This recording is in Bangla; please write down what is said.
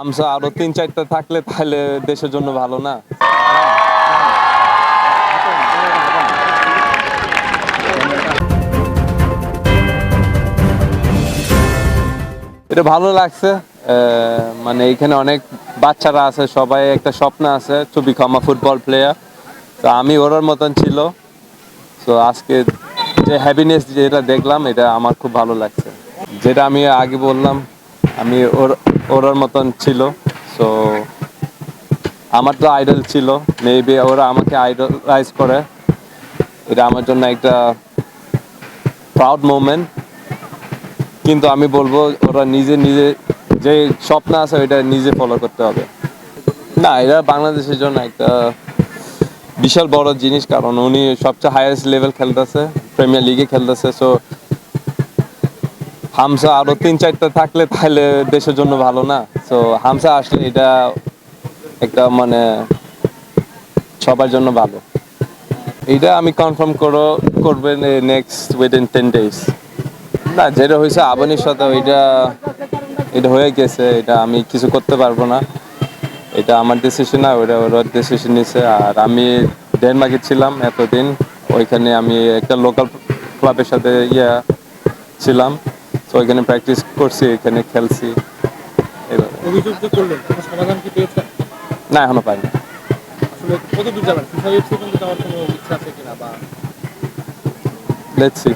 আমসা আরও তিন, চারটা থাকলে তাহলে দেশের জন্য ভালো না? এটা ভালো লাগছে মানে এখানে অনেক বাচ্চারা আছে, সবাই একটা স্বপ্ন আছে টু বিকাম ফুটবল প্লেয়ার তো আমি ওরার মতন ছিল। তো আজকে যে হ্যাপিনেস যেটা দেখলাম, এটা আমার খুব ভালো লাগছে। যেটা আমি আগে বললাম, আমি ওর ওর মতন ছিল সো আমার তো আইডল ছিল মেবি ওরা আমাকে আইডলাইজ করে। এটা আমার জন্য একটা প্রাউড মোমেন্ট কিন্তু আমি বলব, ওরা নিজে নিজে, যে স্বপ্ন আছে ওইটা নিজে ফলো করতে হবে। না এটা বাংলাদেশের জন্য একটা বিশাল বড় জিনিস, কারণ উনি সবচেয়ে হাইয়েস্ট লেভেল খেলতেছে প্রিমিয়ার লিগে খেলতেছে সো হামসা আরও তিন চারটা থাকলে তাহলে দেশের জন্য ভালো না। তো হামসা আসলে এটা একটা মানে সবার জন্য ভালো। এইটা আমি কনফার্ম করো, করবেন নেক্সট উইদিন টেন ডেজ না, যেটা হয়েছে আবানির সাথে ওইটা এটা হয়ে গেছে, এটা আমি কিছু করতে পারব না। এটা আমার ডিসিশন না ওটা ওরা ডিসিশন নিছে। আর আমি ডেনমার্কে ছিলাম এতদিন, ওইখানে আমি একটা লোকাল ক্লাবের সাথে ইয়া ছিলাম। তো এখানে প্র্যাকটিস করছি এখানে খেলছি। এইভাবে। অভিযোগ যে করলেন সমাধান কি পেয়েছেন? না এখনও পাইনি। আসলে কত দূর যাবেন ফিফা ইউএফসি পর্যন্ত যাওয়ার কোনো ইচ্ছা আছে কিনা বা লেটস সি